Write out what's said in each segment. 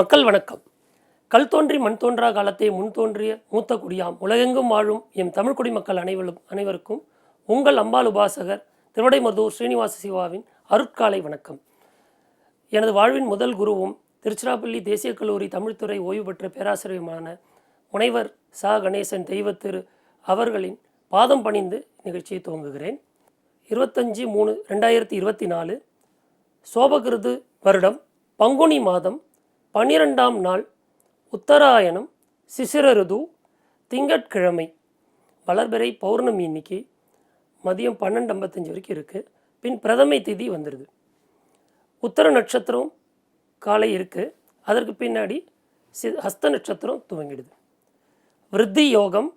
மக்கள் வணக்கம். கல் தோன்றி மண் தோன்றா காலத்தை முன் தோன்றிய மூத்த குடியாம். உலகெங்கும் வாழும் எம் தமிழ் குடிமக்கள் அனைவரும் அனைவருக்கும் உங்கள் அம்பாள் உபாசகர் திருவடைமருதூர் ஸ்ரீனிவாச சிவாவின் அருட்காலை வணக்கம். எனது வாழ்வின் முதல் குருவும் திருச்சிராப்பள்ளி தேசிய கல்லூரி தமிழ்துறை ஓய்வு பெற்ற பேராசிரியருமான முனைவர் சா. கணேசன் தெய்வத்திரு அவர்களின் பாதம் பணிந்து நிகழ்ச்சியை துவங்குகிறேன். இருபத்தஞ்சி மூணு ரெண்டாயிரத்தி இருபத்தி நாலு சோபகிருது வருடம் பங்குனி மாதம் பனிரெண்டாம் நாள் உத்தராயணம் சிசிரருது திங்கட்கிழமை வளர்பிறை பௌர்ணமி இன்னைக்கு மதியம் பன்னெண்டு ஐம்பத்தஞ்சு வரைக்கும் இருக்குது பின் பிரதமை திதி வந்துடுது உத்தர நட்சத்திரம் காலை இருக்குது அதற்கு பின்னாடி சி ஹஸ்த நட்சத்திரம் துவங்கிடுது. விருத்தி யோகம்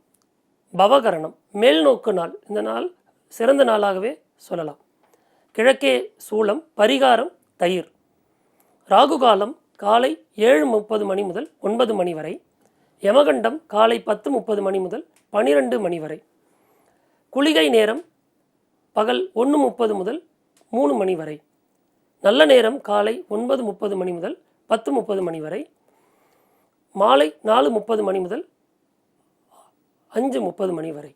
பவகரணம் மேல்நோக்கு நாள். இந்த நாள் சிறந்த நாளாகவே சொல்லலாம். கிழக்கே சூளம் பரிகாரம் தயிர். ராகுகாலம் காலை ஏழு முப்பது மணி முதல் ஒன்பது மணி வரை யமகண்டம் காலை பத்து முப்பது மணி முதல் பனிரெண்டு மணி வரை. குளிகை நேரம் பகல் ஒன்று முப்பது முதல் மூணு மணி வரை. நல்ல நேரம் காலை ஒன்பது முப்பது மணி முதல் பத்து முப்பது மணி வரை. மாலை நாலு முப்பது மணி முதல் அஞ்சு முப்பது மணி வரை.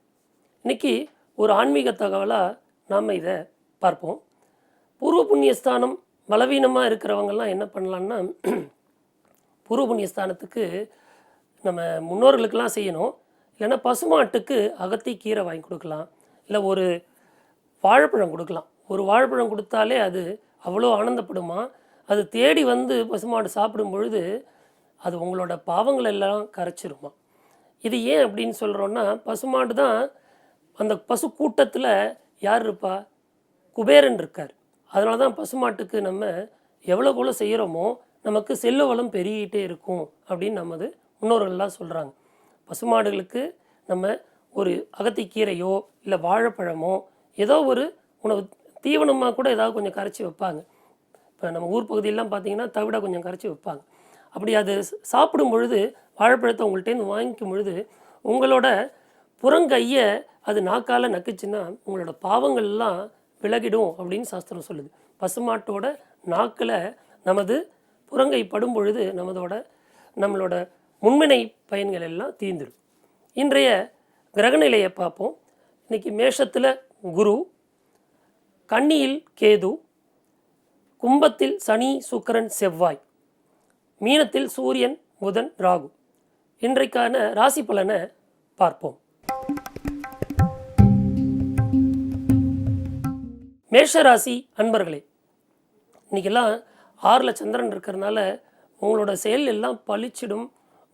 இன்னைக்கு ஒரு ஆன்மீக தகவலாக நாம் இதை பார்ப்போம். பூர்வ புண்ணியஸ்தானம் பலவீனமாக இருக்கிறவங்கெல்லாம் என்ன பண்ணலான்னா பூர்வ புண்ணியஸ்தானத்துக்கு நம்ம முன்னோர்களுக்கெல்லாம் செய்யணும். இல்லைன்னா பசுமாட்டுக்கு அகத்தி கீரை வாங்கி கொடுக்கலாம். இல்லை ஒரு வாழைப்பழம் கொடுக்கலாம். ஒரு வாழைப்பழம் கொடுத்தாலே அது அவ்வளோ ஆனந்தப்படுமா? அது தேடி வந்து பசுமாடு சாப்பிடும் பொழுது அது உங்களோட பாவங்கள் எல்லாம் கரைச்சிருமா? இது ஏன் அப்படின்னு சொல்கிறோன்னா பசுமாடு தான் அந்த பசு கூட்டத்தில் யார் இருப்பா? குபேரன் இருக்கார். அதனால தான் பசுமாட்டுக்கு நம்ம எவ்வளோ எவ்வளோ செய்கிறோமோ நமக்கு செல்ல வளம் பெருகிட்டே இருக்கும் அப்படின்னு நமது முன்னோர்கள்லாம் சொல்கிறாங்க பசுமாடுகளுக்கு நம்ம ஒரு அகத்திக்கீரையோ இல்லை வாழைப்பழமோ ஏதோ ஒரு உணவு தீவனமாக கூட ஏதாவது கொஞ்சம் கரைச்சி வைப்பாங்க. இப்போ நம்ம ஊர் பகுதியெல்லாம் பார்த்தீங்கன்னா தவிட கொஞ்சம் கரைச்சி வைப்பாங்க. அப்படி அது சாப்பிடும் பொழுது வாழைப்பழத்தை உங்கள்கிட்டேருந்து வாங்கிக்கும் பொழுது உங்களோட புறங்கையை அது நாக்கால் நக்குச்சுன்னா உங்களோட பாவங்கள்லாம் விலகிடும் அப்படின்னு சாஸ்திரம் சொல்லுது. பசுமாட்டோட நாக்கில் நமது புறங்கை படும் பொழுது நமதோட நம்மளோட முன்வினை பயன்கள் எல்லாம் தீர்ந்துடும். இன்றைய கிரகநிலையை பார்ப்போம். இன்னைக்கு மேஷத்தில் குரு கன்னியில் கேது கும்பத்தில் சனி சுக்கரன் செவ்வாய் மீனத்தில் சூரியன் புதன் ராகு. இன்றைக்கான ராசி பலனை பார்ப்போம். மேஷராசி அன்பர்களே இன்றைக்கெல்லாம் ஆறில் சந்திரன் இருக்கிறதுனால உங்களோட செயல் எல்லாம் பளிச்சிடும்.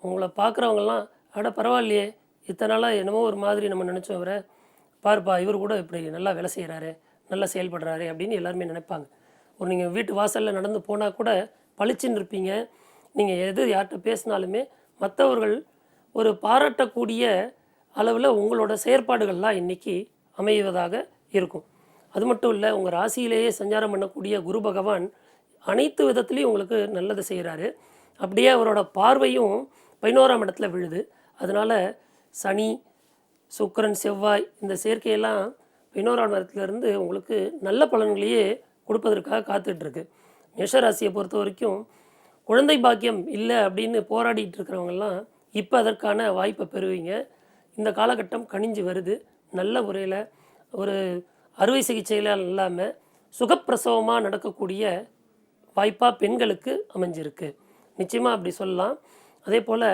உங்களை பார்க்குறவங்கெல்லாம் அட பரவாயில்லையே இத்தனை நாளாக என்னமோ ஒரு மாதிரி நம்ம நினச்சோம் அவரை பாருப்பா இவர் கூட இப்படி நல்லா வேலை செய்கிறாரு நல்லா செயல்படுறாரு அப்படின்னு எல்லாருமே நினைப்பாங்க. ஒரு நீங்கள் வீட்டு வாசலில் நடந்து போனால் கூட பளிச்சுன்னு இருப்பீங்க. நீங்கள் எது யார்கிட்ட பேசினாலுமே மற்றவர்கள் ஒரு பாராட்டக்கூடிய அளவில் உங்களோட செயற்பாடுகள்லாம் இன்றைக்கி அமைவதாக இருக்கும். அது மட்டும் இல்லை உங்கள் ராசியிலேயே சஞ்சாரம் பண்ணக்கூடிய குரு பகவான் அனைத்து விதத்துலேயும் உங்களுக்கு நல்லது செய்கிறாரு அப்படியே அவரோட பார்வையும் பதினோராம் இடத்துல விழுது. அதனால் சனி சுக்கிரன் செவ்வாய் இந்த சேர்க்கையெல்லாம் பதினோராம் இடத்துல இருந்து உங்களுக்கு நல்ல பலன்களையே கொடுப்பதற்காக காத்துட்ருக்கு. மேஷராசியை பொறுத்த வரைக்கும் குழந்தை பாக்கியம் இல்லை அப்படின்னு போராடிட்டு இருக்கிறவங்கெல்லாம் இப்போ அதற்கான வாய்ப்பை பெறுவீங்க. இந்த காலகட்டம் கனிஞ்சு வருது. நல்ல முறையில் ஒரு அறுவை சிகிச்சையெல்லாம் இல்லாமல் சுகப்பிரசவமாக நடக்கக்கூடிய வாய்ப்பாக பெண்களுக்கு அமைஞ்சிருக்கு. நிச்சயமாக அப்படி சொல்லலாம். அதே போல்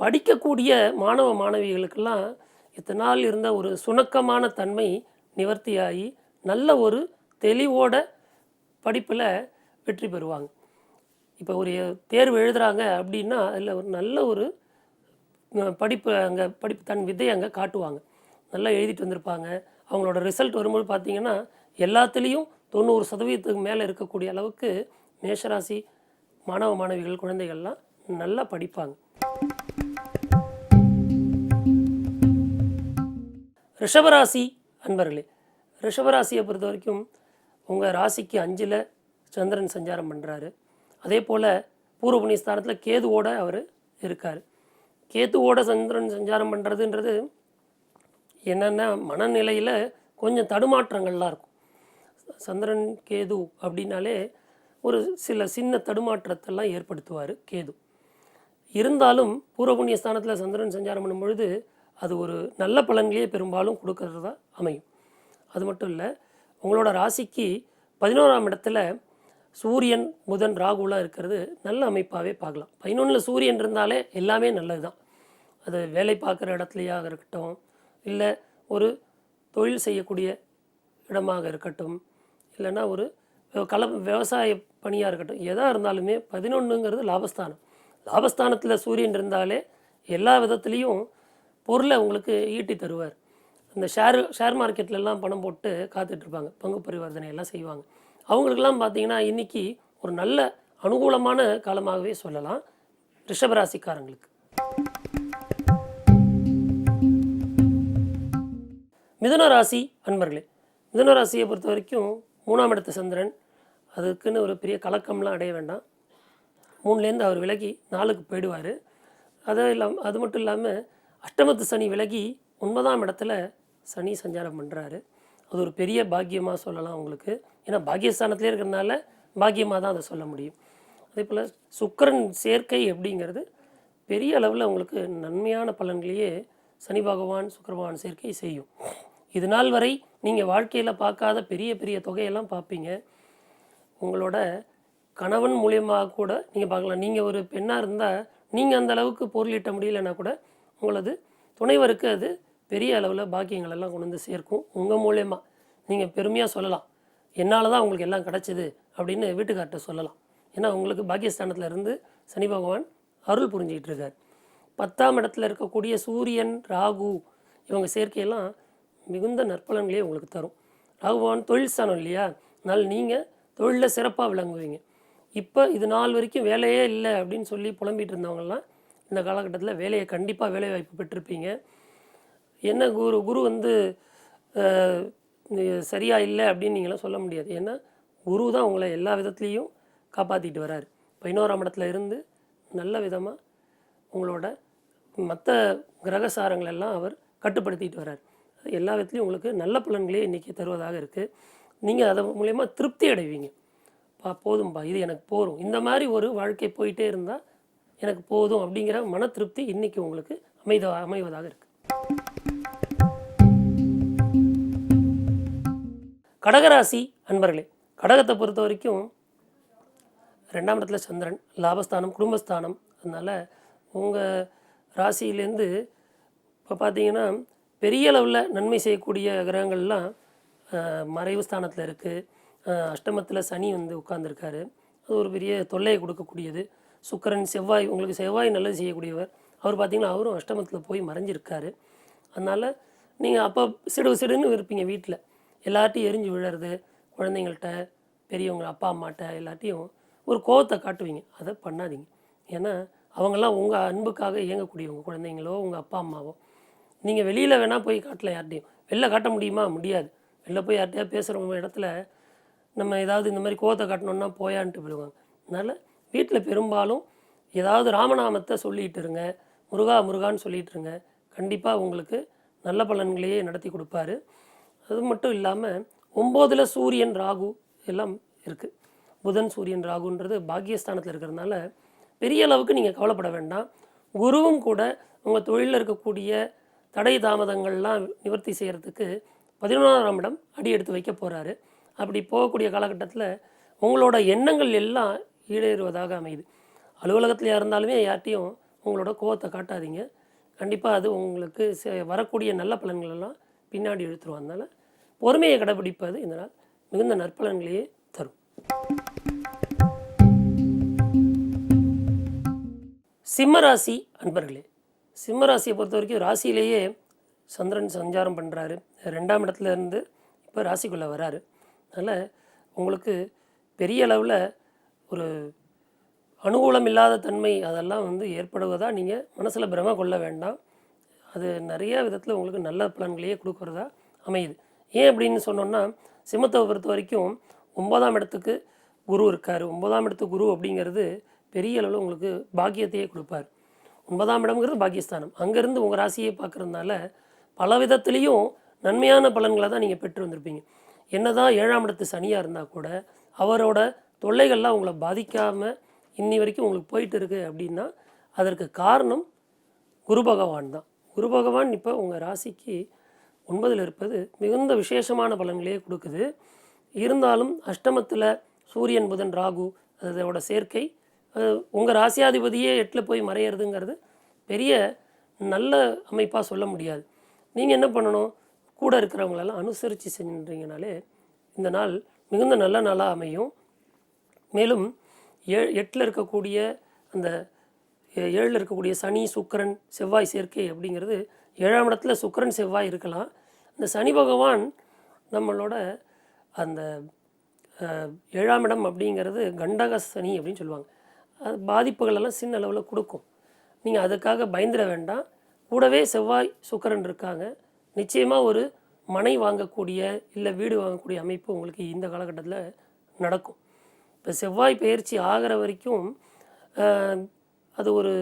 படிக்கக்கூடிய மாணவ மாணவிகளுக்கெல்லாம் இத்தனை நாள் இருந்த ஒரு சுணக்கமான தன்மை நிவர்த்தியாகி நல்ல ஒரு தெளிவோட படிப்பில் வெற்றி பெறுவாங்க. இப்போ ஒரு தேர்வு எழுதுகிறாங்க அப்படின்னா அதில் ஒரு நல்ல ஒரு படிப்பு அங்கே படிப்பு தன் விதையை அங்கே காட்டுவாங்க. நல்லா எழுதிட்டு வந்திருப்பாங்க. அவங்களோட ரிசல்ட் வரும்போது பார்த்தீங்கன்னா எல்லாத்துலேயும் தொண்ணூறு சதவீதத்துக்கு மேலே இருக்கக்கூடிய அளவுக்கு மேஷராசி மாணவ மாணவிகள் குழந்தைகள்லாம் நல்லா படிப்பாங்க. ரிஷபராசி அன்பர்களே ரிஷபராசியை பொறுத்த வரைக்கும் உங்கள் ராசிக்கு அஞ்சில் சந்திரன் சஞ்சாரம் பண்ணுறாரு அதே போல் பூர்வ புண்ணியஸ்தானத்தில் கேதுவோட அவர் இருக்கார். கேதுவோட சந்திரன் சஞ்சாரம் பண்ணுறதுன்றது என்னென்னா மனநிலையில் கொஞ்சம் தடுமாற்றங்கள்லாம் இருக்கும். சந்திரன் கேது அப்படின்னாலே ஒரு சில சின்ன தடுமாற்றத்தெல்லாம் ஏற்படுத்துவார் கேது. இருந்தாலும் பூர்வ புண்ணிய ஸ்தானத்தில் சந்திரன் சஞ்சாரம் பண்ணும் பொழுது அது ஒரு நல்ல பலன்களையே பெரும்பாலும் கொடுக்கறதா அமையும். அது மட்டும் இல்லை உங்களோட ராசிக்கு பதினோராம் இடத்துல சூரியன் புதன் ராகுலாம் இருக்கிறது நல்ல அமைப்பாகவே பார்க்கலாம். பதினொன்றில் சூரியன் இருந்தாலே எல்லாமே நல்லது தான் அது வேலை பார்க்குற இடத்துலையாக இருக்கட்டும் இல்லை ஒரு தொழில் செய்யக்கூடிய இடமாக இருக்கட்டும் இல்லைன்னா ஒரு கல விவசாய பணியாக இருக்கட்டும் எதாக இருந்தாலுமே பதினொன்றுங்கிறது லாபஸ்தானம். லாபஸ்தானத்தில் சூரியன் இருந்தாலே எல்லா விதத்துலேயும் பொருளை உங்களுக்கு ஈட்டி தருவார். இந்த ஷேர் ஷேர் மார்க்கெட்லலாம் பணம் போட்டு காத்துட்ருப்பாங்க. பங்கு பரிவர்த்தனை எல்லாம் செய்வாங்க. அவங்களுக்கெல்லாம் பார்த்தீங்கன்னா இன்றைக்கி ஒரு நல்ல அனுகூலமான காலமாகவே சொல்லலாம். ரிஷபராசிக்காரங்களுக்கு. மிதுன ராசி அன்பர்களே மிதுன ராசியை பொறுத்த வரைக்கும் மூணாம் இடத்து சந்திரன். அதுக்குன்னு ஒரு பெரிய கலக்கம்லாம் அடைய வேண்டாம். மூணுலேருந்து அவர் விலகி நாலுக்கு போயிடுவார். அது இல்லாம அது மட்டும் இல்லாமல் அஷ்டமத்து சனி விலகி ஒன்பதாம் இடத்துல சனி சஞ்சாரம் பண்ணுறாரு அது ஒரு பெரிய பாக்கியமாக சொல்லலாம் உங்களுக்கு. ஏன்னா பாக்கியஸ்தானத்திலே இருக்கிறதுனால பாக்கியமாக தான் அதை சொல்ல முடியும். அதே போல் சுக்கிரன் சேர்க்கை அப்படிங்கிறது பெரிய அளவில் உங்களுக்கு நன்மையான பலன்களையே சனி பகவான் சுக்கரபகவான் சேர்க்கை செய்யும். இது நாள் வரை நீங்கள் வாழ்க்கையில் பார்க்காத பெரிய பெரிய தொகையெல்லாம் பார்ப்பீங்க. உங்களோட கணவன் மூலியமாக கூட நீங்கள் பார்க்கலாம். நீங்கள் ஒரு பெண்ணாக இருந்தால் நீங்கள் அந்த அளவுக்கு பொருளிட்ட முடியலன்னா கூட உங்களது துணைவருக்கு அது பெரிய அளவில் பாக்கியங்களெல்லாம் கொண்டு வந்து சேர்க்கும். உங்கள் மூலயமா நீங்கள் பெருமையாக சொல்லலாம். என்னால் தான் உங்களுக்கு எல்லாம் கிடச்சிது அப்படின்னு வீட்டுக்கார்ட்ட சொல்லலாம். ஏன்னா உங்களுக்கு பாக்கியஸ்தானத்தில் இருந்து சனி பகவான் அருள் புரிஞ்சிக்கிட்டு இருக்கார். பத்தாம் இடத்துல இருக்கக்கூடிய சூரியன் ராகு இவங்க சேர்க்கையெல்லாம் மிகுந்த நற்பலன்களே உங்களுக்கு தரும். ராகு பகவான் தொழில் ஸ்தானம் இல்லையா? அதனால் நீங்கள் தொழிலில் சிறப்பாக விளங்குவீங்க. இப்போ இது நாள் வரைக்கும் வேலையே இல்லை அப்படின்னு சொல்லி புலம்பிகிட்டு இருந்தவங்கலாம் இந்த காலகட்டத்தில் வேலையை கண்டிப்பாக வேலை வாய்ப்பு பெற்றிருப்பீங்க. என்ன குரு குரு வந்து சரியாக இல்லை அப்படின்னு நீங்களாம் சொல்ல முடியாது. ஏன்னா குரு தான் உங்களை எல்லா விதத்துலேயும் காப்பாற்றிட்டு வராரு. பதினோராம் இடத்துல இருந்து நல்ல விதமாக உங்களோட மற்ற கிரகசாரங்கள் எல்லாம் அவர் கட்டுப்படுத்திட்டு வரார் எல்லா விதத்துலையும் உங்களுக்கு நல்ல பலன்களே இன்றைக்கி தருவதாக இருக்குது நீங்கள் அதை மூலயமா திருப்தி அடைவீங்க. பா போதும்பா இது எனக்கு போதும். இந்த மாதிரி ஒரு வாழ்க்கை போயிட்டே இருந்தால் எனக்கு போதும் அப்படிங்கிற மன திருப்தி இன்றைக்கி உங்களுக்கு அமைத அமைவதாக இருக்குது கடகராசி அன்பர்களே கடகத்தை பொறுத்த வரைக்கும் ரெண்டாம் இடத்துல சந்திரன் லாபஸ்தானம் குடும்பஸ்தானம். அதனால் உங்கள் ராசியிலேருந்து இப்போ பார்த்தீங்கன்னா பெரிய அளவில் நன்மை செய்யக்கூடிய கிரகங்கள்லாம் மறைவு ஸ்தானத்தில் இருக்குது அஷ்டமத்தில் சனி வந்து உட்கார்ந்துருக்காரு. அது ஒரு பெரிய தொல்லையை கொடுக்கக்கூடியது. சுக்கரன் செவ்வாய் உங்களுக்கு செவ்வாய் நல்லது செய்யக்கூடியவர். அவர் பார்த்தீங்கன்னா அவரும் அஷ்டமத்தில் போய் மறைஞ்சிருக்காரு. அதனால் நீங்கள் அப்போ சிடு சிடுன்னு இருப்பீங்க வீட்டில் எல்லார்ட்டையும் எரிஞ்சு விழுறது குழந்தைங்கள்ட்ட பெரியவங்க அப்பா அம்மாட்ட எல்லாட்டையும் ஒரு கோவத்தை காட்டுவீங்க. அதை பண்ணாதீங்க. ஏன்னா அவங்கெல்லாம் உங்கள் அன்புக்காக இயங்கக்கூடியவங்க குழந்தைங்களோ உங்கள் அப்பா அம்மாவோ நீங்கள் வெளியில் வேணால் போய் காட்டல யார்ட்டையும் வெளில காட்ட முடியுமா? முடியாது. வெளில போய் யார்ட்டையா பேசுகிறவங்க இடத்துல நம்ம ஏதாவது இந்த மாதிரி கோவத்தை காட்டணுன்னா போயான்ட்டு போயிடுவாங்க. அதனால் வீட்டில் பெரும்பாலும் ஏதாவது ராமநாமத்தை சொல்லிட்டு இருங்க. முருகா முருகான்னு சொல்லிட்டு இருங்க. கண்டிப்பாக உங்களுக்கு நல்ல பலன்களையே நடத்தி கொடுப்பாரு. அது மட்டும் இல்லாமல் ஒம்போதில் சூரியன் ராகு எல்லாம் இருக்குது புதன் சூரியன் ராகுன்றது பாக்கியஸ்தானத்தில் இருக்கிறதுனால பெரிய அளவுக்கு நீங்கள் கவலைப்பட வேண்டாம். குருவும் கூட உங்கள் தொழிலில் இருக்கக்கூடிய தடை தாமதங்கள்லாம் நிவர்த்தி செய்கிறதுக்கு பதினொன்றாம் இடம் அடி எடுத்து வைக்க போகிறாரு அப்படி போகக்கூடிய காலகட்டத்தில் உங்களோட எண்ணங்கள் எல்லாம் ஈடேறுவதாக அமையுது. அலுவலகத்தில் இருந்தாலுமே யார்ட்டையும் உங்களோட கோவத்தை காட்டாதீங்க. கண்டிப்பாக அது உங்களுக்கு செ- வரக்கூடிய நல்ல பலன்களெல்லாம் பின்னாடி இழுத்துரும். அதனால் பொறுமையை கடைபிடிப்பது இந்த நாள் மிகுந்த நற்பலன்களையே தரும். சிம்மராசி அன்பர்களே சிம்மராசியை பொறுத்த வரைக்கும் ராசியிலேயே சந்திரன் சஞ்சாரம் பண்ணுறாரு ரெண்டாம் இடத்துல இருந்து இப்போ ராசிக்குள்ளே வராரு. அதனால் உங்களுக்கு பெரிய அளவில் ஒரு அனுகூலம் இல்லாத தன்மை அதெல்லாம் வந்து ஏற்படுவதாக நீங்கள் மனசில் பிரம கொள்ள வேண்டாம். அது நிறைய விதத்தில் உங்களுக்கு நல்ல பலன்களையே கொடுக்குறதா அமையுது. ஏன் அப்படின்னு சொன்னோன்னா சிம்மத்தை பொறுத்த வரைக்கும் ஒன்பதாம் இடத்துக்கு குரு இருக்கார். ஒன்பதாம் இடத்து குரு அப்படிங்கிறது பெரிய அளவில் உங்களுக்கு பாக்கியத்தையே கொடுப்பார். ஒன்பதாம் இடம்ங்கிறது பாக்கியஸ்தானம். அங்கேருந்து உங்கள் ராசியை பார்க்குறதுனால பல விதத்துலேயும் நன்மையான பலன்களை தான் நீங்கள் பெற்று வந்திருப்பீங்க. என்னதான் ஏழாம் இடத்து சனியாக இருந்தால் கூட அவரோட தொல்லைகள்லாம் உங்களை பாதிக்காமல் இன்னி வரைக்கும் உங்களுக்கு போயிட்டு இருக்கு அப்படின்னா அதற்கு காரணம் குரு பகவான் தான். குரு பகவான் இப்போ உங்கள் ராசிக்கு ஒன்பதில் இருப்பது மிகுந்த விசேஷமான பலன்களையே கொடுக்குது. இருந்தாலும் அஷ்டமத்தில் சூரியன் புதன் ராகு அதோட சேர்க்கை உங்கள் ராசியாதிபதியே எட்டில் போய் மறையிறதுங்கிறது பெரிய நல்ல அமைப்பாக சொல்ல முடியாது. நீங்கள் என்ன பண்ணணும்? கூட இருக்கிறவங்களெல்லாம் அனுசரித்து செஞ்சீங்கனாலே இந்த நாள் மிகுந்த நல்ல நாளாக அமையும். மேலும் ஏ எட்டில் இருக்கக்கூடிய அந்த ஏழில் இருக்கக்கூடிய சனி சுக்கிரன் செவ்வாய் சேர்க்கை அப்படிங்கிறது ஏழாம் இடத்துல சுக்கரன் செவ்வாய் இருக்கலாம். இந்த சனி பகவான் நம்மளோட அந்த ஏழாம் இடம் அப்படிங்கிறது கண்டக சனி அப்படின்னு சொல்லுவாங்க. அது பாதிப்புகளெல்லாம் சின்ன அளவில் கொடுக்கும். நீங்கள் அதுக்காக பயந்துட வேண்டாம். கூடவே செவ்வாய் சுக்கரன் இருக்காங்க. நிச்சயமாக ஒரு மனை வாங்கக்கூடிய இல்லை வீடு வாங்கக்கூடிய அமைப்பு உங்களுக்கு இந்த காலகட்டத்தில் நடக்கும். இப்போ செவ்வாய் பயிற்சி ஆகிற வரைக்கும் அது ஒரு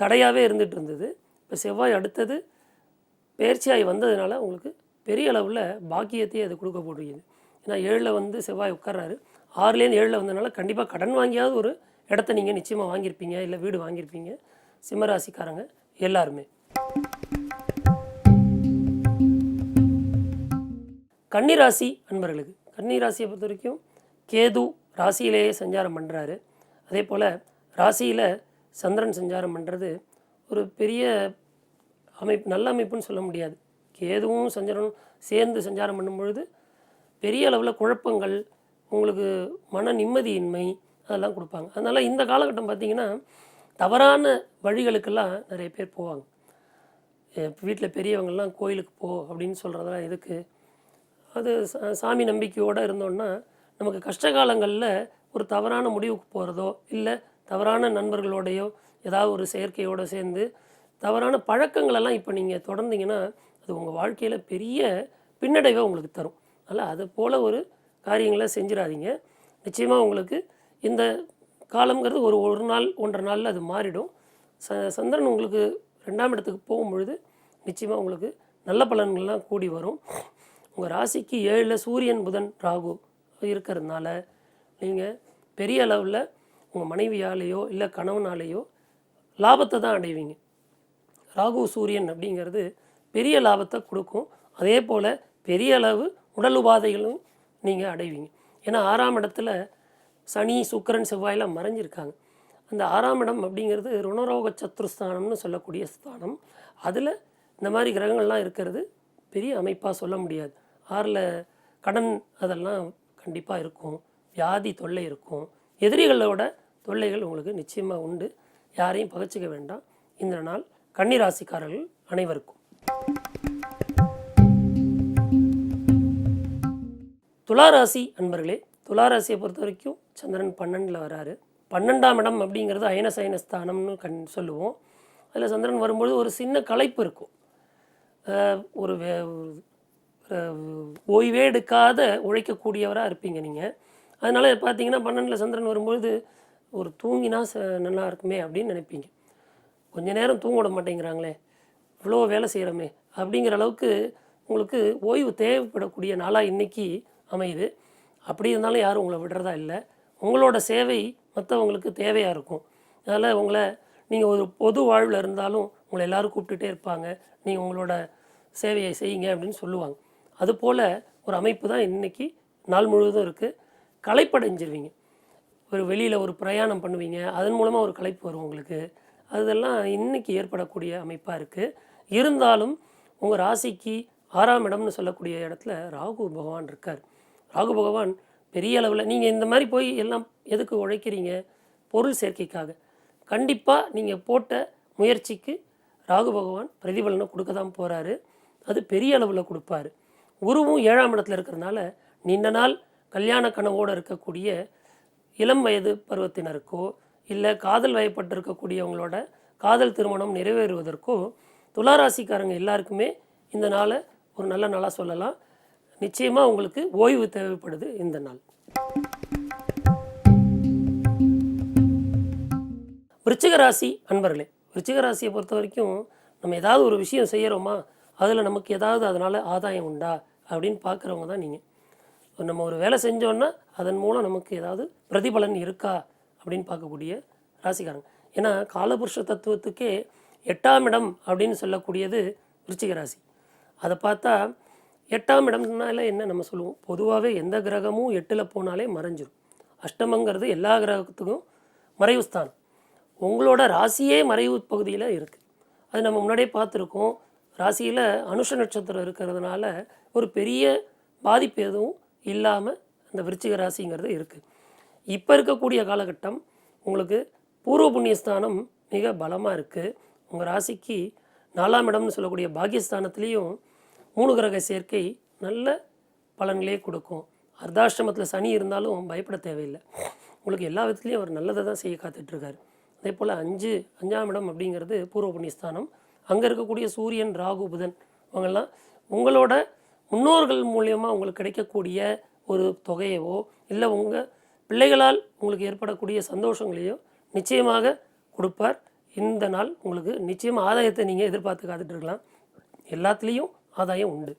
தடையாகவே இருந்துகிட்டு இருந்தது. இப்போ செவ்வாய் அடுத்தது பயிற்சியாகி வந்ததுனால உங்களுக்கு பெரிய அளவில் பாக்கியத்தையே அது கொடுக்க போடுகிறது ஏன்னா ஏழில் வந்து செவ்வாய் உட்கார்றாரு. ஆறுலேருந்து ஏழில் வந்ததுனால கண்டிப்பாக கடன் வாங்கியாவது ஒரு இடத்த நீங்கள் நிச்சயமாக வாங்கியிருப்பீங்க இல்லை வீடு வாங்கியிருப்பீங்க. சிம்மராசிக்காரங்க எல்லாருமே. கன்னிராசி அன்பர்களுக்கு. கன்னிராசியை பொறுத்த வரைக்கும் கேது ராசியிலேயே சஞ்சாரம் பண்ணுறாரு. அதே போல் ராசியில் சந்திரன் சஞ்சாரம் பண்ணுறது ஒரு பெரிய அமைப்பு நல்ல அமைப்புன்னு சொல்ல முடியாது. கேதுவும் சஞ்சாரம் சேர்ந்து சஞ்சாரம் பண்ணும் பொழுது பெரிய அளவில் குழப்பங்கள் உங்களுக்கு மன நிம்மதியின்மை அதெல்லாம் கொடுப்பாங்க. அதனால் இந்த காலகட்டம் பார்த்திங்கன்னா தவறான வழிகளுக்கெல்லாம் நிறைய பேர் போவாங்க. வீட்டில் பெரியவங்கள்லாம் கோயிலுக்கு போ அப்படின்னு சொல்கிறதெல்லாம் எதுக்கு? அது சாமி நம்பிக்கையோடு இருந்தோன்னா நமக்கு கஷ்ட காலங்களில் ஒரு தவறான முடிவுக்கு போகிறதோ இல்லை தவறான நண்பர்களோடையோ ஏதாவது ஒரு செயற்கையோடு சேர்ந்து தவறான பழக்கங்களெல்லாம் இப்போ நீங்கள் தொடர்ந்தீங்கன்னா அது உங்கள் வாழ்க்கையில் பெரிய பின்னடைவை உங்களுக்கு தரும். அதனால் அது போல் ஒரு காரியங்களை செஞ்சிடாதீங்க. நிச்சயமாக உங்களுக்கு இந்த காலங்கிறது ஒரு ஒரு நாள் ஒன்றரை நாளில் அது மாறிடும். ச சந்திரன் உங்களுக்கு ரெண்டாம் இடத்துக்கு போகும்பொழுது நிச்சயமாக உங்களுக்கு நல்ல பலன்கள்லாம் கூடி வரும். உங்கள் ராசிக்கு ஏழில் சூரியன் புதன் ராகு இருக்கிறதுனால நீங்கள் பெரிய அளவில் உங்கள் மனைவியாலேயோ இல்லை கணவனாலேயோ லாபத்தை தான் அடைவீங்க. ராகு சூரியன் அப்படிங்கிறது பெரிய லாபத்தை கொடுக்கும். அதே போல் பெரிய அளவு உடல் உபாதைகளும் நீங்கள் அடைவீங்க. ஏன்னா ஆறாம் இடத்துல சனி சுக்கிரன் செவ்வாயெல்லாம் மறைஞ்சிருக்காங்க. அந்த ஆறாம் இடம் அப்படிங்கிறது ருணரோக சத்ருஸ்தானம்னு சொல்லக்கூடிய ஸ்தானம். அதில் இந்த மாதிரி கிரகங்கள்லாம் இருக்கிறது பெரிய அமைப்பாக சொல்ல முடியாது. ஆறில் கடன் அதெல்லாம் கண்டிப்பாக இருக்கும். வியாதி தொல்லை இருக்கும். எதிரிகளோட தொல்லைகள் உங்களுக்கு நிச்சயமாக உண்டு. யாரையும் பகச்சிக்க வேண்டாம். இந்த நாள் கன்னிராசிக்காரர்கள் அனைவருக்கும். துளாராசி அன்பர்களே துளாராசியை பொறுத்த வரைக்கும் சந்திரன் பன்னெண்டில் வராரு. பன்னெண்டாம் இடம் அப்படிங்கிறது அயன சயன ஸ்தானம்னு கண் சொல்லுவோம். அதில் சந்திரன் வரும்பொழுது ஒரு சின்ன களைப்பு இருக்கும். ஒரு வே- ஓய்வே எடுக்காத உழைக்கக்கூடியவராக இருப்பீங்க நீங்கள் அதனால் பார்த்தீங்கன்னா பன்னெண்டில் சந்திரன் வரும்பொழுது ஒரு தூங்கினா ச நல்லா இருக்குமே அப்படின்னு நினைப்பீங்க. கொஞ்ச நேரம் தூங்க விட மாட்டேங்கிறாங்களே இவ்வளோ வேலை செய்கிறோமே அப்படிங்கிற அளவுக்கு உங்களுக்கு ஓய்வு தேவைப்படக்கூடிய நாளாக இன்றைக்கி அமையுது. அப்படி இருந்தாலும் யாரும் உங்களை விடுறதா இல்லை. உங்களோட சேவை மற்றவங்களுக்கு தேவையாக இருக்கும். அதனால் உங்களை நீங்கள் ஒரு பொது வாழ்வில் இருந்தாலும் உங்களை எல்லோரும் கூப்பிட்டுட்டே இருப்பாங்க. நீங்கள் உங்களோட சேவையை செய்யுங்க அப்படின்னு சொல்லுவாங்க. அதுபோல் ஒரு அமைப்பு தான் இன்னைக்கு நாள் முழுவதும் இருக்குது களைப்படைஞ்சிருவீங்க. ஒரு வெளியில் ஒரு பிரயாணம் பண்ணுவீங்க. அதன் மூலமாக ஒரு களைப்பு வரும் உங்களுக்கு. அதெல்லாம் இன்னைக்கு ஏற்படக்கூடிய அமைப்பாக இருக்குது இருந்தாலும் உங்கள் ராசிக்கு ஆறாம் இடம்னு சொல்லக்கூடிய இடத்துல ராகு பகவான் இருக்கார். ராகு பகவான் பெரிய அளவில் நீங்கள் இந்த மாதிரி போய் எல்லாம் எதுக்கு உழைக்கிறீங்க? பொருள் சேர்க்கைக்காக. கண்டிப்பாக நீங்கள் போட்ட முயற்சிக்கு ராகு பகவான் பிரதிபலனை கொடுக்க தான் போகிறாரு அது பெரிய அளவில் கொடுப்பாரு. குருவும் ஏழாம் இடத்துல இருக்கிறதுனால நின்ன நாள் கல்யாண கனவோடு இருக்கக்கூடிய இளம் வயது பருவத்தினருக்கோ இல்லை காதல் வயப்பட்டிருக்கக்கூடியவங்களோட காதல் திருமணம் நிறைவேறுவதற்கோ துளாராசிக்காரங்க எல்லாருக்குமே இந்த நாளை ஒரு நல்ல நாளாக சொல்லலாம். நிச்சயமாக உங்களுக்கு ஓய்வு தேவைப்படுது இந்த நாள். விருச்சிக ராசி அன்பர்களே விருச்சிக ராசியை பொறுத்த வரைக்கும் நம்ம ஏதாவது ஒரு விஷயம் செய்கிறோமா அதில் நமக்கு ஏதாவது அதனால் ஆதாயம் உண்டா? அப்படின்னு பார்க்குறவங்க தான் நீங்கள் நம்ம ஒரு வேலை செஞ்சோன்னா அதன் மூலம் நமக்கு ஏதாவது பிரதிபலன் இருக்கா? அப்படின்னு பார்க்கக்கூடிய ராசிக்காரங்க. ஏன்னா காலபுருஷ தத்துவத்துக்கே எட்டாம் இடம் அப்படின்னு சொல்லக்கூடியது விருச்சிக ராசி அதை பார்த்தா எட்டாம் இடம்னால என்ன நம்ம சொல்லுவோம்? பொதுவாகவே எந்த கிரகமும் எட்டில் போனாலே மறைஞ்சிரும். அஷ்டமங்கிறது எல்லா கிரகத்துக்கும் மறைவு ஸ்தானம் உங்களோட ராசியே மறைவு பகுதியில் இருக்குது அது நம்ம முன்னாடியே பார்த்துருக்கோம். ராசியில் அனுஷ நட்சத்திரம் இருக்கிறதுனால ஒரு பெரிய பாதிப்பு எதுவும் இல்லாமல் அந்த விருச்சிக ராசிங்கிறது இருக்குது இப்போ இருக்கக்கூடிய காலகட்டம் உங்களுக்கு பூர்வ புண்ணியஸ்தானம் மிக பலமாக இருக்குது உங்கள் ராசிக்கு நாலாம் இடம்னு சொல்லக்கூடிய பாகியஸ்தானத்துலேயும் மூணு கிரக சேர்க்கை நல்ல பலன்களே கொடுக்கும். அர்த்தாஷ்டமத்தில் சனி இருந்தாலும் பயப்பட தேவையில்லை. உங்களுக்கு எல்லா விதத்துலேயும் அவர் நல்லதை தான் செய்ய காத்துட்ருக்காரு. அதே போல் அஞ்சு அஞ்சாம் இடம் அப்படிங்கிறது பூர்வ புண்ணியஸ்தானம். அங்கே இருக்கக்கூடிய சூரியன் ராகு புதன் இவங்கெல்லாம் உங்களோட முன்னோர்கள் மூலியமாக உங்களுக்கு கிடைக்கக்கூடிய ஒரு தொகையவோ இல்லை உங்கள் பிள்ளைகளால் உங்களுக்கு ஏற்படக்கூடிய சந்தோஷங்களையோ நிச்சயமாக கொடுப்பார். இந்த நாள் உங்களுக்கு நிச்சயமாக ஆதாயத்தை நீங்கள் எதிர்பார்த்து காத்துட்டு இருக்கலாம் எல்லாத்துலேயும் ஆதாயம் உண்டு.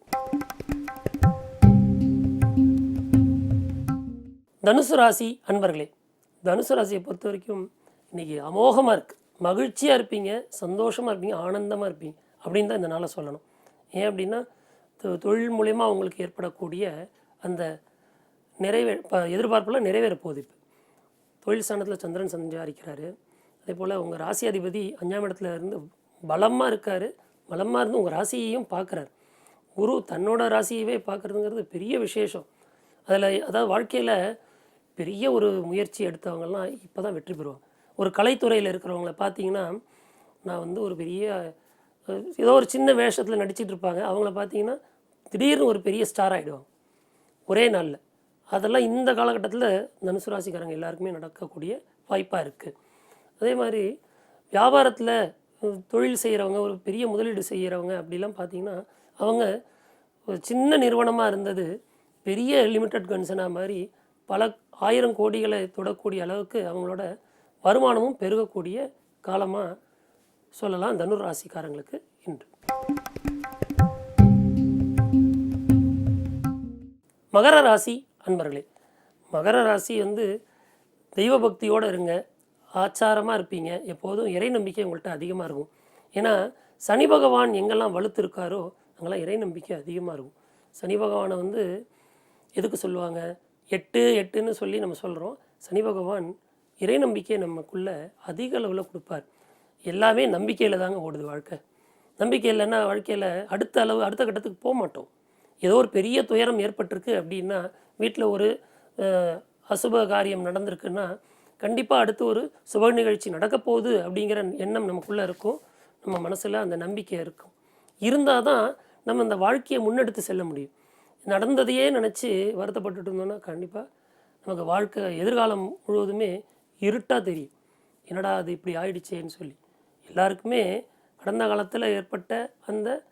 தனுசு ராசி அன்பர்களே தனுசு ராசியை பொறுத்த வரைக்கும் இன்றைக்கி அமோகமாக இருக்குது மகிழ்ச்சியாக இருப்பீங்க சந்தோஷமாக இருப்பீங்க ஆனந்தமாக இருப்பீங்க அப்படின்னு தான் இந்த நாளை சொல்லணும். ஏன் அப்படின்னா தொ- தொழில் மூலயமா அவங்களுக்கு ஏற்படக்கூடிய அந்த நிறைவே இப்போ எதிர்பார்ப்பில் நிறைவேற போகுது இப்போ. தொழில் ஸ்தானத்தில் சந்திரன் சஞ்சாரிக்கிறாரு. அதே போல் உங்கள் ராசி அதிபதி அஞ்சாம் இடத்துல இருந்து பலமாக இருக்கார். பலமாக இருந்து உங்கள் ராசியையும் பார்க்குறாரு குரு தன்னோட ராசியவே பார்க்குறதுங்கிறது பெரிய விசேஷம். அதில் அதாவது வாழ்க்கையில் பெரிய ஒரு முயற்சி எடுத்தவங்கெல்லாம் இப்போ தான் வெற்றி பெறுவாங்க ஒரு கலைத்துறையில் இருக்கிறவங்கள பார்த்தீங்கன்னா நான் வந்து ஒரு பெரிய ஏதோ ஒரு சின்ன வேஷத்தில் நடிச்சிட்டு இருப்பாங்க. அவங்கள பார்த்தீங்கன்னா திடீர்னு ஒரு பெரிய ஸ்டார் ஆகிடுவாங்க ஒரே நாளில். அதெல்லாம் இந்த காலகட்டத்தில் தனுசு ராசிக்காரங்க எல்லாருக்குமே நடக்கக்கூடிய வாய்ப்பாக இருக்குது அதே மாதிரி வியாபாரத்தில் தொழில் செய்கிறவங்க ஒரு பெரிய முதலீடு செய்கிறவங்க அப்படிலாம் பார்த்தீங்கன்னா அவங்க ஒரு சின்ன நிறுவனமாக இருந்தது பெரிய லிமிட்டட் கன்சனாக மாதிரி பல ஆயிரம் கோடிகளை தொடக்கூடிய அளவுக்கு அவங்களோட வருமானமும் பெருகக்கூடிய காலமாக சொல்லலாம் தனுர் ராசிக்காரங்களுக்கு இன்று. மகர ராசி அன்பர்களே மகர ராசி வந்து தெய்வ பக்தியோடு இருங்க ஆச்சாரமாக இருப்பீங்க. எப்போதும் இறை நம்பிக்கை உங்கள்கிட்ட அதிகமாக இருக்கும். ஏன்னா சனி பகவான் எங்கெல்லாம் வலுத்து இருக்காரோ அங்கெல்லாம் இறை நம்பிக்கை அதிகமாக இருக்கும். சனி பகவானை வந்து எதுக்கு சொல்லுவாங்க? எட்டு எட்டுன்னு சொல்லி நம்ம சொல்கிறோம் சனி பகவான் இறை நம்பிக்கையை நமக்குள்ளே அதிக அளவில் கொடுப்பார். எல்லாமே நம்பிக்கையில் தாங்க ஓடுது வாழ்க்கை. நம்பிக்கை இல்லைன்னா வாழ்க்கையில் அடுத்த அளவு அடுத்த கட்டத்துக்கு போக மாட்டோம். ஏதோ ஒரு பெரிய துயரம் ஏற்பட்டிருக்கு அப்படின்னா வீட்டில் ஒரு அசுப காரியம் நடந்திருக்குன்னா கண்டிப்பாக அடுத்து ஒரு சுப நிகழ்ச்சி நடக்க போகுது அப்படிங்கிற எண்ணம் நமக்குள்ளே இருக்கும். நம்ம மனசில் அந்த நம்பிக்கை இருக்கும். இருந்தால் தான் நம்ம இந்த வாழ்க்கையை முன்னெடுத்து செல்ல முடியும். நடந்ததையே நினச்சி வருத்தப்பட்டுட்டு இருந்தோம்னா கண்டிப்பாக நமக்கு வாழ்க்கை எதிர்காலம் முழுவதுமே இருட்டாக தெரியும். என்னடா அது இப்படி ஆயிடுச்சேன்னு சொல்லி. எல்லாருக்குமே கடந்த காலத்தில் ஏற்பட்ட அந்த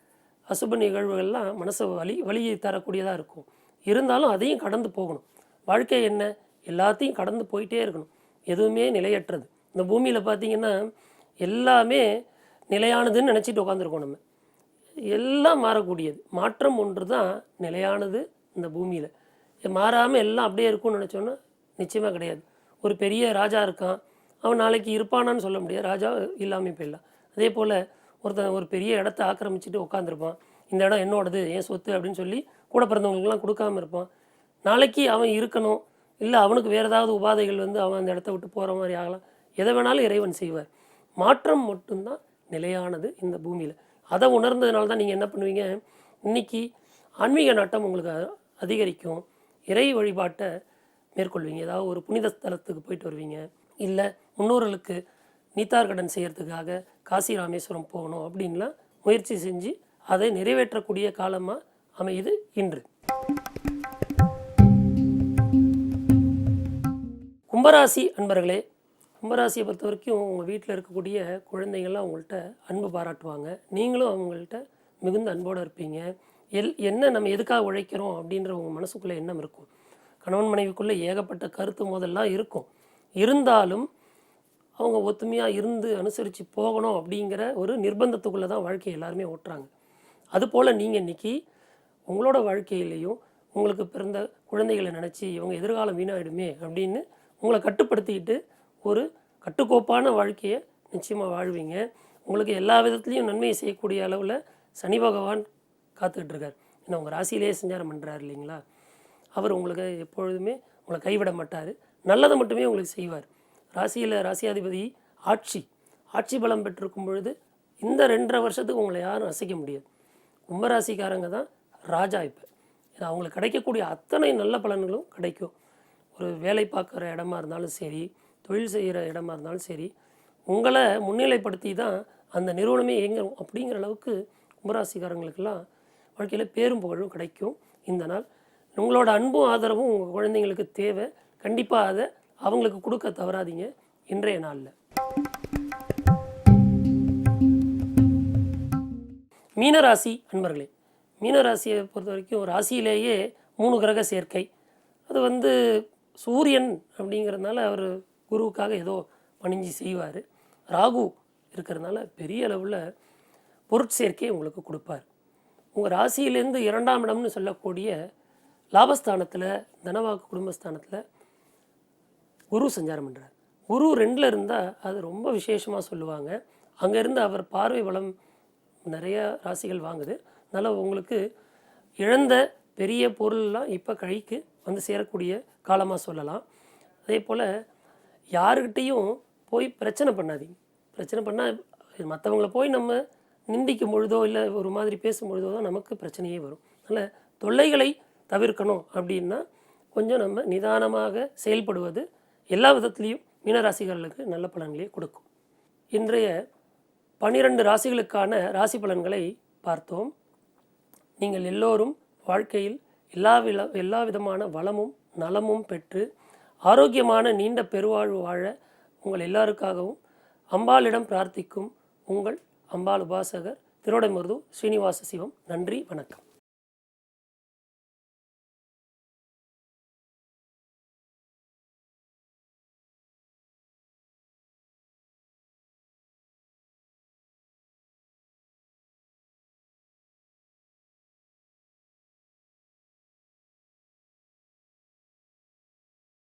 அசுப நிகழ்வுகள்லாம் மனசை வலி வலியை தரக்கூடியதாக இருக்கும். இருந்தாலும் அதையும் கடந்து போகணும். வாழ்க்கை என்ன? எல்லாத்தையும் கடந்து போயிட்டே இருக்கணும். எதுவுமே நிலையற்றது. இந்த பூமியில் பார்த்தீங்கன்னா எல்லாமே நிலையானதுன்னு நினச்சிட்டு உட்காந்துருக்கோம் நம்ம. எல்லாம் மாறக்கூடியது. மாற்றம் ஒன்று தான் நிலையானது இந்த பூமியில். மாறாமல் எல்லாம் அப்படியே இருக்கும்னு நினச்சோன்னா நிச்சயமாக கிடையாது. ஒரு பெரிய ராஜா இருக்கான். அவன் நாளைக்கு இருப்பானான்னு சொல்ல முடியாது. ராஜா இல்லாமல் போயிடலாம் அதே போல் ஒருத்தன் ஒரு பெரிய இடத்த ஆக்கிரமிச்சிட்டு உட்காந்துருப்பான் இந்த இடம் என்னோடது என் சொத்து அப்படின்னு சொல்லி கூட பிறந்தவங்களுக்குலாம் கொடுக்காம இருப்பான். நாளைக்கு அவன் இருக்கணும். இல்லை அவனுக்கு வேறு ஏதாவது உபாதைகள் வந்து அவன் அந்த இடத்த விட்டு போகிற மாதிரி ஆகலாம். எதை வேணாலும் இறைவன் செய்வார். மாற்றம் மட்டும்தான் நிலையானது இந்த பூமியில். அதை உணர்ந்ததுனால தான் நீங்கள் என்ன பண்ணுவீங்க? இன்னைக்கு ஆன்மீக நாட்டம் உங்களுக்கு அதிகரிக்கும். இறை வழிபாட்டை மேற்கொள்வீங்க. ஏதாவது ஒரு புனித ஸ்தலத்துக்கு போயிட்டு வருவீங்க. இல்லை முன்னோர்களுக்கு நீத்தார் கடன் காசி ராமேஸ்வரம் போகணும் அப்படின்லாம் முயற்சி செஞ்சு அதை நிறைவேற்றக்கூடிய காலமாக அமையுது இன்று. கும்பராசி அன்பர்களே கும்பராசியை பொறுத்த வரைக்கும் உங்கள் வீட்டில் இருக்கக்கூடிய குழந்தைங்கள்லாம் உங்கள்கிட்ட அன்பு பாராட்டுவாங்க. நீங்களும் அவங்கள்ட்ட மிகுந்த அன்போடு இருப்பீங்க. எல் என்ன நம்ம எதுக்காக உழைக்கிறோம் அப்படின்ற உங்கள் மனசுக்குள்ளே எண்ணம் இருக்கும். கணவன் மனைவிக்குள்ளே ஏகப்பட்ட கருத்து மோதல்லாம் இருக்கும். இருந்தாலும் அவங்க ஒத்துமையாக இருந்து அனுசரித்து போகணும் அப்படிங்கிற ஒரு நிர்பந்தத்துக்குள்ளே தான் வாழ்க்கையை எல்லாருமே ஓட்டுறாங்க. அதுபோல் நீங்கள் இன்றைக்கி உங்களோட வாழ்க்கையிலையும் உங்களுக்கு பிறந்த குழந்தைகளை நினச்சி இவங்க எதிர்காலம் வீணாயிடுமே அப்படின்னு உங்களை கட்டுப்படுத்திக்கிட்டு ஒரு கட்டுக்கோப்பான வாழ்க்கையை நிச்சயமாக வாழ்வீங்க. உங்களுக்கு எல்லா விதத்துலேயும் நன்மையை செய்யக்கூடிய அளவில் சனி பகவான் காத்துக்கிட்டு இருக்கார் ஏன்னா உங்கள் ராசியிலேயே சஞ்சாரம் பண்ணுறாரு இல்லைங்களா? அவர் உங்களுக்கு எப்பொழுதுமே உங்களை கைவிட மாட்டார். நல்லதை மட்டுமே உங்களுக்கு செய்வார். ராசியில் ராசியாதிபதி ஆட்சி. ஆட்சி பலம் பெற்றிருக்கும் பொழுது இந்த ரெண்டரை வருஷத்துக்கு உங்களை யாரும் அசைக்க முடியாது. கும்பராசிக்காரங்க தான் ராஜா இப்போ. ஏன்னா அவங்களுக்கு கிடைக்கக்கூடிய அத்தனை நல்ல பலன்களும் கிடைக்கும். ஒரு வேலை பார்க்குற இடமா இருந்தாலும் சரி தொழில் செய்கிற இடமா இருந்தாலும் சரி உங்களை முன்னிலைப்படுத்தி தான் அந்த நிறுவனமே இயங்கும் அப்படிங்கிற அளவுக்கு கும்பராசிக்காரங்களுக்கெல்லாம் வாழ்க்கையில் பேரும் புகழும் கிடைக்கும் இந்த நாள். உங்களோட அன்பும் ஆதரவும் உங்கள் குழந்தைங்களுக்கு தேவை. கண்டிப்பாக அதை அவங்களுக்கு கொடுக்க தவறாதீங்க இன்றைய நாளில். மீனராசி அன்பர்களே மீனராசியை பொறுத்த வரைக்கும் ராசியிலேயே மூணு கிரக சேர்க்கை. அது வந்து சூரியன் அப்படிங்கிறதுனால அவர் குருவுக்காக ஏதோ பணிஞ்சு செய்வார். ராகு இருக்கிறதுனால பெரிய அளவில் பொருட்சேர்க்கையை உங்களுக்கு கொடுப்பார். உங்கள் ராசியிலேருந்து இரண்டாம் இடம்னு சொல்லக்கூடிய லாபஸ்தானத்தில் தனவாக்கு குடும்பஸ்தானத்தில் குரு சஞ்சாரம் பண்ணுறார் குரு ரெண்டில் இருந்தால் அது ரொம்ப விசேஷமாக சொல்லுவாங்க. அங்கேருந்து அவர் பார்வை வளம் நிறைய ராசிகள் வாங்குது. அதனால் உங்களுக்கு இழந்த பெரிய பொருள்லாம் இப்போ கழிக்கு வந்து சேரக்கூடிய காலமாக சொல்லலாம். அதே போல் யாருக்கிட்டேயும் போய் பிரச்சனை பண்ணாதீங்க. பிரச்சனை பண்ணால் மற்றவங்கள போய் நம்ம நிந்திக்கும் பொழுதோ இல்லை ஒரு மாதிரி பேசும் பொழுதோ தான் நமக்கு பிரச்சனையே வரும். அதனால் தொல்லைகளை தவிர்க்கணும் அப்படின்னா கொஞ்சம் நம்ம நிதானமாக செயல்படுவது எல்லா விதத்துலேயும் மீனராசிகளுக்கு நல்ல பலன்களை கொடுக்கும். இன்றைய பன்னிரண்டு ராசிகளுக்கான ராசி பலன்களை பார்த்தோம். நீங்கள் எல்லோரும் வாழ்க்கையில் எல்லா வில எல்லா விதமான வளமும் நலமும் பெற்று ஆரோக்கியமான நீண்ட பெருவாழ்வு வாழ உங்கள் எல்லாருக்காகவும் அம்பாளிடம் பிரார்த்திக்கும் உங்கள் அம்பாள் உபாசகர் திருவிடைமருது ஸ்ரீனிவாச சிவம். நன்றி வணக்கம்.